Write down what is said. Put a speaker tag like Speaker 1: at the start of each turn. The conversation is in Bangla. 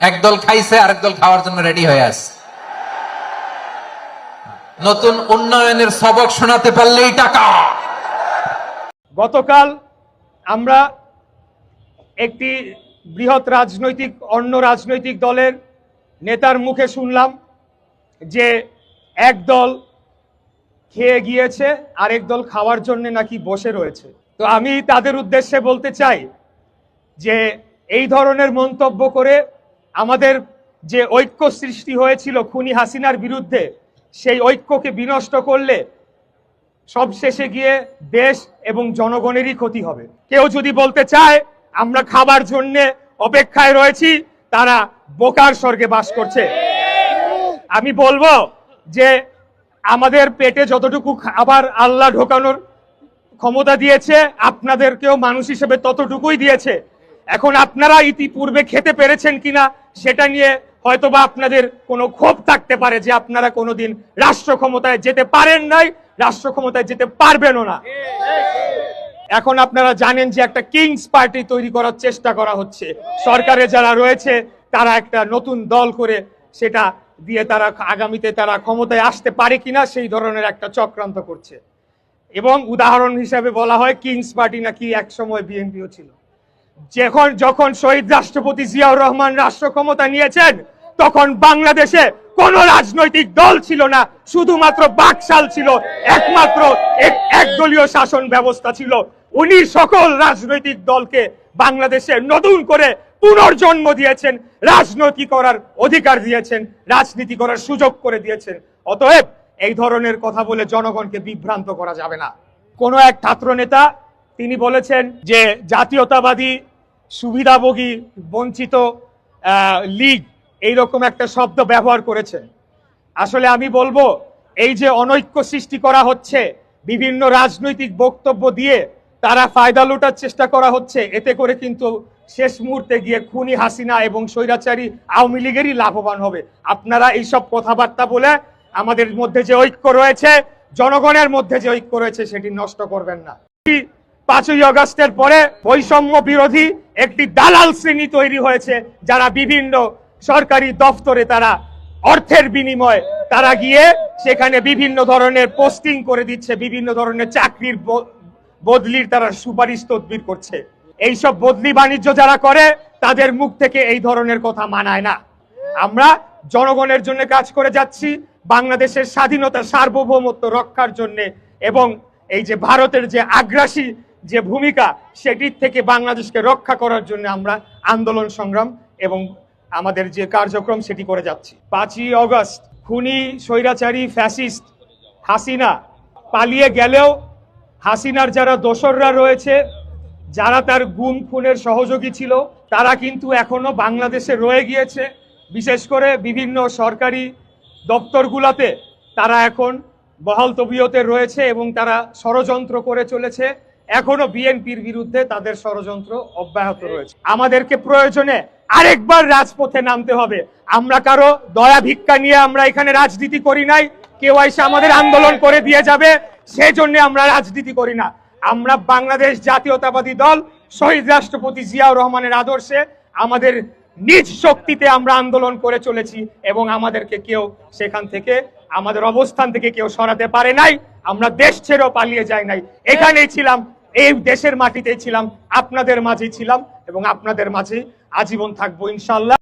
Speaker 1: একদল খাইছে, আরেক দল খাওয়ার জন্য রেডি হয়ে আছে। নতুন উন্নয়নের সবক শোনাতে পারলেই টাকা।
Speaker 2: গতকাল আমরা একটি বৃহৎ রাজনৈতিক, অন্য রাজনৈতিক দলের নেতার মুখে শুনলাম যে এক দল খেয়ে গিয়েছে, আরেক দল খাওয়ার জন্য নাকি বসে রয়েছে। তো আমি তাদের উদ্দেশ্যে বলতে চাই যে এই ধরনের মন্তব্য করে আমাদের যে ঐক্য সৃষ্টি হয়েছিল খুনি হাসিনার বিরুদ্ধে, সেই ঐক্যকে বিনষ্ট করলে সব শেষে গিয়ে দেশ এবং জনগণেরই ক্ষতি হবে। কেউ যদি বলতে চায়, আমরা খাবার জন্য অপেক্ষায় রয়েছি, তারা বোকার স্বর্গে বাস করছে। আমি বলব যে আমাদের পেটে যতটুকু খাবার আল্লাহ ঢোকানোর ক্ষমতা দিয়েছে, আপনাদেরকেও মানুষ হিসেবে ততটুকুই দিয়েছে। এখন আপনারা ইতিপূর্বে খেতে পেরেছেন কিনা সেটা নিয়ে হয়তোবা আপনাদের কোনো ক্ষোভ থাকতে পারে যে আপনারা কোনোদিন রাষ্ট্র ক্ষমতায় যেতে পারেন নাই রাষ্ট্র ক্ষমতায় যেতে পারবেনও না। এখন আপনারা জানেন যে একটা কিংস পার্টি তৈরি করার চেষ্টা করা হচ্ছে। সরকারে যারা রয়েছে, তারা একটা নতুন দল করে সেটা দিয়ে তারা আগামীতে তারা ক্ষমতায় আসতে পারে কিনা সেই ধরনের একটা চক্রান্ত করছে। এবং উদাহরণ হিসাবে বলা হয় কিংস পার্টি নাকি এক সময় বিএনপিও ছিল। যখন যখন শহীদ রাষ্ট্রপতি জিয়াউর রহমান রাষ্ট্র ক্ষমতা নিয়েছেন, তখন বাংলাদেশে কোন রাজনৈতিক দল ছিল না, শুধুমাত্র বাকশাল ছিল, একমাত্র একদলীয় শাসন ব্যবস্থা ছিল। উনি সকল রাজনৈতিক দলকে বাংলাদেশে নতুন করে পুনর্জন্ম দিয়েছেন, রাজনীতি করার অধিকার দিয়েছেন, রাজনীতি করার সুযোগ করে দিয়েছেন। অতএব এই ধরনের কথা বলে জনগণকে বিভ্রান্ত করা যাবে না। কোন এক ছাত্র নেতা তিনি বলেছেন যে জাতীয়তাবাদী সুবিধাভোগী বঞ্চিত লীগ এইরকম একটা শব্দ ব্যবহার করেছেন আসলে আমি বলব, এই যে অনৈক্য সৃষ্টি করা হচ্ছে, বিভিন্ন রাজনৈতিক বক্তব্য দিয়ে তারা ফায়দা লুটার চেষ্টা করা হচ্ছে, এতে করে কিন্তু শেষ মুহূর্তে গিয়ে খুনি হাসিনা এবং স্বৈরাচারী আওয়ামী লীগেরই লাভবান হবে। আপনারা এইসব কথাবার্তা বলে আমাদের মধ্যে যে ঐক্য রয়েছে, জনগণের মধ্যে যে ঐক্য রয়েছে, সেটি নষ্ট করবেন না। পাঁচই আগস্টের পরে বৈষম্য বিরোধী একটি দালাল শ্রেণি তৈরি হয়েছে, যারা বিভিন্ন সরকারি দফতরে তারা অর্থের বিনিময়ে তারা গিয়ে সেখানে বিভিন্ন ধরনের পোস্টিং করে দিচ্ছে, বিভিন্ন ধরনের চাকরির বদলির তারা সুপারিশ তদবির করছে। এইসব বদলি বাণিজ্য যারা করে, তাদের মুখ থেকে এই ধরনের কথা মানায় না। আমরা জনগণের জন্য কাজ করে যাচ্ছি, বাংলাদেশের স্বাধীনতা সার্বভৌমত্ব রক্ষার জন্য এবং এই যে ভারতের যে আগ্রাসী যে ভূমিকা সেটির থেকে বাংলাদেশকে রক্ষা করার জন্য আমরা আন্দোলন সংগ্রাম এবং আমাদের যে কার্যক্রম সেটি করে যাচ্ছি। পাঁচই অগস্ট, খুনি, স্বৈরাচারী, ফ্যাসিস্ট হাসিনা পালিয়ে গেলেও হাসিনার যারা দোসররা রয়েছে, যারা তার গুম, খুনের সহযোগী ছিল, তারা কিন্তু এখনও বাংলাদেশে রয়ে গিয়েছে। বিশেষ করে বিভিন্ন সরকারি দপ্তরগুলোতে তারা এখন বহাল তবিয়তে রয়েছে এবং তারা ষড়যন্ত্র করে চলেছে। এখনও বিএনপির বিরুদ্ধে তাদের ষড়যন্ত্র অব্যাহত রয়েছে। আমাদেরকে প্রয়োজনে আরেকবার রাজপথে নামতে হবে। আমরা কারও দয়া ভিক্ষা নিয়ে আমরা এখানে রাজনীতি করি নাই। কেউ এসে আমাদের আন্দোলন করে দিয়ে যাবে। সেজন্য আমরা রাজনীতি করি না। আমরা বাংলাদেশ জাতীয়তাবাদী দল, শহীদ রাষ্ট্রপতি জিয়াউর রহমানের আদর্শে আমাদের নিজ শক্তিতে আমরা আন্দোলন করে চলেছি এবং আমাদেরকে কেউ সেখান থেকে, আমাদের অবস্থান থেকে কেউ সরাতে পারে নাই। আমরা দেশ ছেড়েও পালিয়ে যাই নাই। এখানেই ছিলাম এই দেশের মাটিতেই ছিলাম আপনাদের মাঝেই ছিলাম এবং আপনাদের মাঝে আজীবন থাকব ইনশাল্লাহ